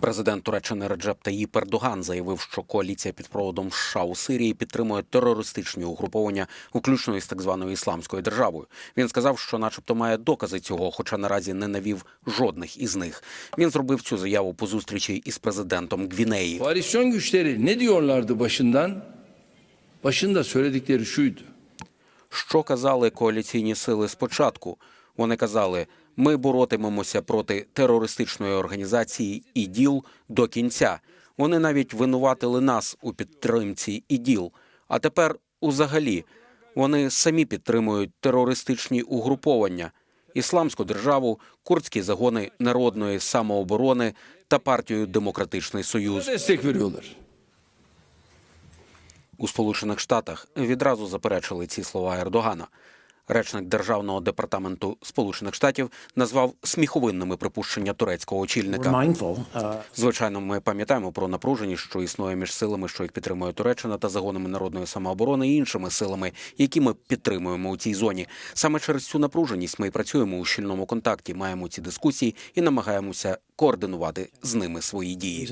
Президент Туреччини Реджеп Таїп Ердоган заявив, що коаліція під проводом США у Сирії підтримує терористичні угруповання, включно із так званою ісламською державою. Він сказав, що, начебто, має докази цього, хоча наразі не навів жодних із них. Він зробив цю заяву по зустрічі із президентом Гвінеї. Koalisyon güçleri ne diyorlardı başından? Başında söyledikleri şuydu. Що казали коаліційні сили спочатку? Вони казали: ми боротимемося проти терористичної організації ІДІЛ до кінця. Вони навіть винуватили нас у підтримці ІДІЛ. А тепер, узагалі, вони самі підтримують терористичні угруповання, ісламську державу, курдські загони народної самооборони та партію Демократичний Союз. У Сполучених Штатах відразу заперечили ці слова Ердогана. Речник державного департаменту Сполучених Штатів назвав сміховинними припущення турецького очільника. uh, Звичайно, ми пам'ятаємо про напруженість, що існує між силами, що їх підтримує Туреччина та загонами народної самооборони і іншими силами, які ми підтримуємо у цій зоні. Саме через цю напруженість ми і працюємо у щільному контакті, маємо ці дискусії і намагаємося координувати з ними свої дії.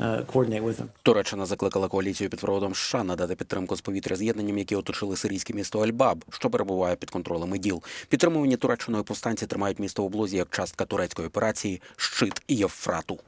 Them. Туреччина закликала коаліцію під проводом США надати підтримку з повітря з'єднанням, які оточили сирійське місто Альбаб, що перебуває під контролем іділ. Підтримувані Туреччиною повстанці тримають місто в облозі як частка турецької операції Щит і Євфрату.